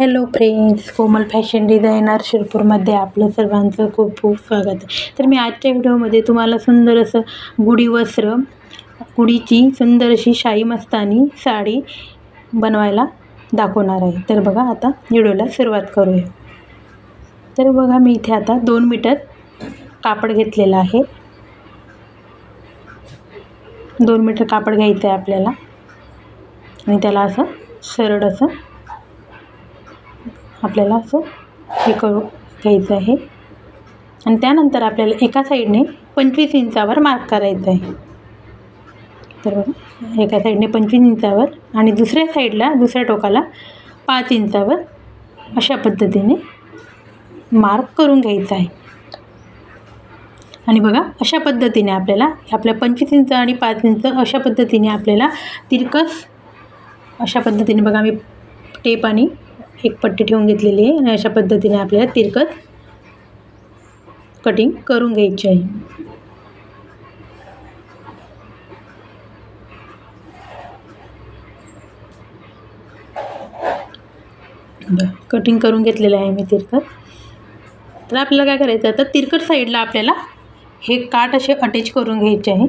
Hello friends Komal fashion designer शिरपूरमध्ये आपलं सर्वांचं खूप खूप स्वागत. आहे तर मी आजच्या व्हिडिओमध्ये तुम्हाला सुंदर असं गुढी वस्त्र गुढीची सुंदर अशी शाही मस्तानी साडी बनवायला दाखवणार आहे. तर बघा आता व्हिडिओला सुरुवात करूया. तर बघा मी इथे आता दोन मीटर कापड घेतलेलं आहे. दोन मीटर कापड घ्यायचं आहे आपल्याला. आणि त्याला असं सरळ असं आपल्याला असं हे करू घ्यायचं आहे. आणि त्यानंतर आपल्याला एका साईडने पंचवीस इंचावर मार्क करायचं आहे. तर एका साईडने पंचवीस इंचावर आणि दुसऱ्या साईडला दुसऱ्या टोकाला पाच इंचावर अशा पद्धतीने मार्क करून घ्यायचा आहे. आणि बघा अशा पद्धतीने आपल्याला आपल्या पंचवीस इंच आणि पाच इंच अशा पद्धतीने आपल्याला तिरकस अशा पद्धतीने बघा मी टेप आणि एक पट्टी ठेवून घेतलेली आहे आणि अशा पद्धतीने आपल्याला तिरकत कटिंग करून घ्यायची आहे. कटिंग करून घेतलेलं आहे मी तिरकत. तर आपल्याला काय करायचं आता तिरकट साईडला आपल्याला हे काठ असे अटॅच करून घ्यायचे आहे.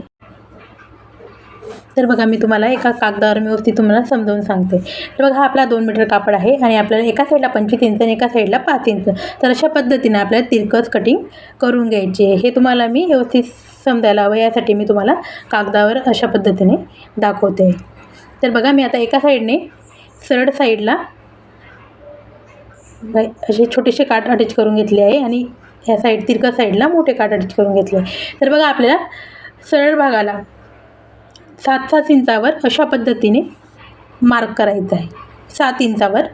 तर बघा मी तुम्हाला एका कागदावर मी व्यवस्थित तुम्हाला समजावून सांगते. तर बघा हा आपला दोन मीटर कापड आहे आणि आपल्याला एका साईडला पंचवीस इंच आणि एका साईडला पाच इंच. तर अशा पद्धतीने आपल्याला तिरकस कटिंग करून घ्यायची आहे. हे तुम्हाला मी व्यवस्थित समजायला हवं यासाठी मी तुम्हाला कागदावर अशा पद्धतीने दाखवते. तर बघा मी आता एका साईडने सरळ साईडला असे छोटेसे काठ अटॅच करून घेतले आहे आणि ह्या साईड तिरकस साईडला मोठे काठ अटॅच करून घेतले तर बघा आपल्याला सरळ भागाला सात सात इंचावर अशा पद्धतीने मार्क करायचं आहे. सात इंचावर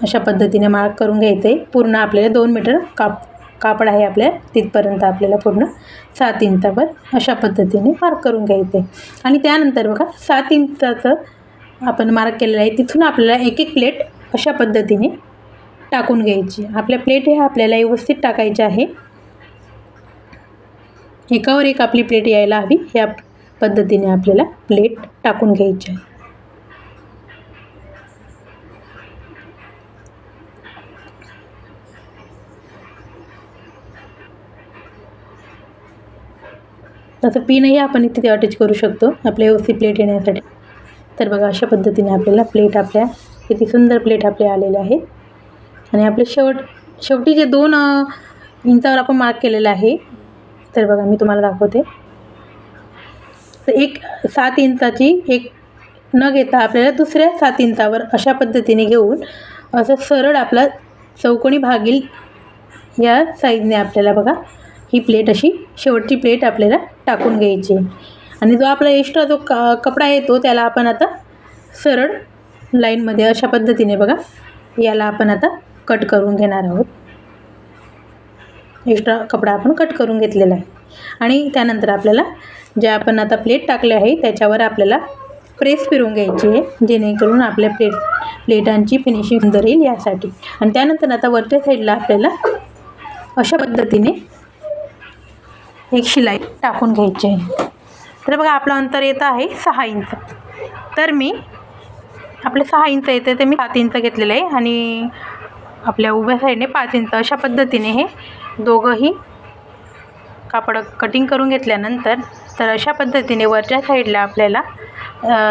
अशा पद्धतीने मार्क करून घ्यायचं आहे पूर्ण आपल्याला दोन मीटर काप कापड आहे आपल्या. तिथपर्यंत आपल्याला पूर्ण सात इंचावर अशा पद्धतीने मार्क करून घ्यायचं आहे आणि त्यानंतर बघा सात इंचाचं आपण मार्क केलेलं आहे. तिथून आपल्याला एक एक प्लेट अशा पद्धतीने टाकून घ्यायची. आपल्या प्लेट हे आपल्याला व्यवस्थित टाकायच्या आहे. एकावर एक आपली प्लेट यायला हवी. ह्या पद्धतीने आपल्याला प्लेट टाकून घ्यायची आहे. तसं पिनही आपण इथे ते अटॅच करू शकतो आपल्या व्यवस्थित प्लेट येण्यासाठी. तर बघा अशा पद्धतीने आपल्याला प्लेट आपल्या किती सुंदर प्लेट आपल्या आलेल्या आहेत. आणि आपले शेवट शेवटी जे दोन इंचावर आपण मार्क केलेलं आहे तर बघा मी तुम्हाला दाखवते. एक सात इंचाची एक न घेता आपल्याला दुसऱ्या सात इंचावर अशा पद्धतीने घेऊन असं सरळ आपला चौकोनी भागील या साईजने आपल्याला बघा ही प्लेट अशी शेवटची प्लेट आपल्याला टाकून घ्यायची. आणि जो आपला एक्स्ट्रा जो क कपडा येतो त्याला आपण आता सरळ लाईनमध्ये अशा पद्धतीने बघा याला आपण आता कट करून घेणार आहोत. एक्स्ट्रा कपडा आपण कट करून घेतलेला आहे. आणि त्यानंतर आपल्याला जे आपण आता प्लेट टाकले आहे त्याच्यावर आपल्याला प्रेस फिरून घ्यायची आहे जेणेकरून आपल्या प्लेट प्लेटांची फिनिशिंग सुंदर येईल यासाठी. आणि त्यानंतर आता वरच्या साईडला आपल्याला अशा पद्धतीने एक शिलाई टाकून घ्यायची आहे. तर बघा आपलं अंतर येतं आहे सहा इंच. तर मी आपले सहा इंच येते ते मी सात इंच घेतलेलं आहे. आणि आपल्या उभ्या साईडने पाच इंच अशा पद्धतीने हे दोघंही कापड कटिंग करून घेतल्यानंतर तर अशा पद्धतीने वरच्या साईडला आपल्याला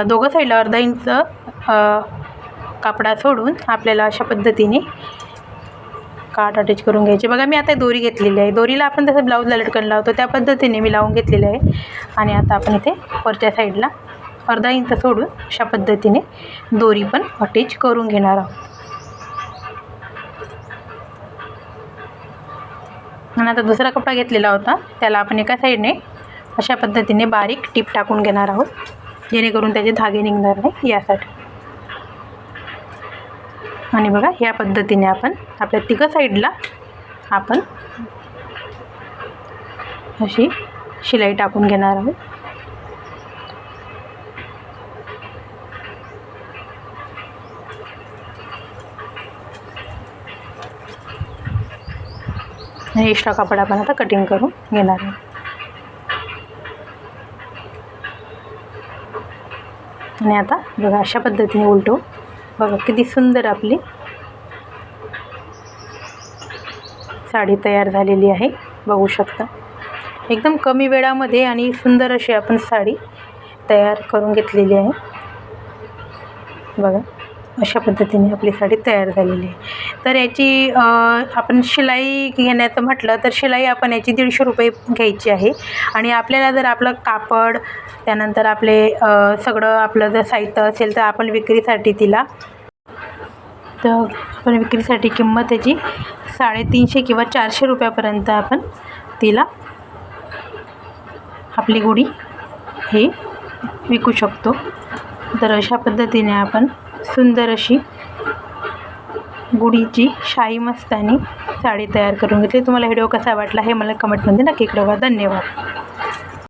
दोघं साईडला अर्धा इंच कापडा सोडून आपल्याला अशा पद्धतीने काठ अटॅच करून घ्यायचे. बघा मी आता दोरी घेतलेली आहे. दोरीला आपण जसं ब्लाऊजला लटकन लावतो त्या पद्धतीने मी लावून घेतलेलं आहे. आणि आता आपण इथे वरच्या साईडला अर्धा इंच सोडून अशा पद्धतीने दोरी पण अटॅच करून घेणार आहोत. आणि आता दुसरा कपडा घेतलेला होता. त्याला आपण एका साईडने अशा पद्धतीने बारीक टीप टाकून घेणार आहोत. जेणेकरून त्याचे धागे निघणार नाही यासाठी. आणि बघा ह्या पद्धतीने आपण आपल्या तिघं साईडला आपण अशी शिलाई टाकून घेणार आहोत. आणि एक्स्ट्रा कापड आपण आता कटिंग करून घेणार आहे आणि आता बघा अशा पद्धतीने उलटू. बघा किती सुंदर आपली साडी तयार झालेली आहे. बघू शकता. एकदम कमी वेळामध्ये आणि सुंदर अशी आपण साडी तयार करून घेतलेली आहे. बघा. अशा पद्धतीने आपली साडी तयार झालेली आहे. तर याची आपण शिलाई घेण्याचं म्हटलं तर शिलाई आपण याची दीडशे रुपये घ्यायची आहे. आणि आपल्याला जर आपलं कापड त्यानंतर आपले सगळं आपलं जर साहित्य असेल तर आपण विक्रीसाठी तिला तर आपण विक्रीसाठी किंमत त्याची साडेतीनशे किंवा चारशे रुपयापर्यंत आपण तिला आपली गुढी ही विकू शकतो. तर अशा पद्धतीने आपण सुंदर अशी गुढीची शाही मस्तानी साडी तयार करून घेतली. तुम्हाला व्हिडिओ कसा वाटला हे मला कमेंटमध्ये नक्की कळवा. धन्यवाद.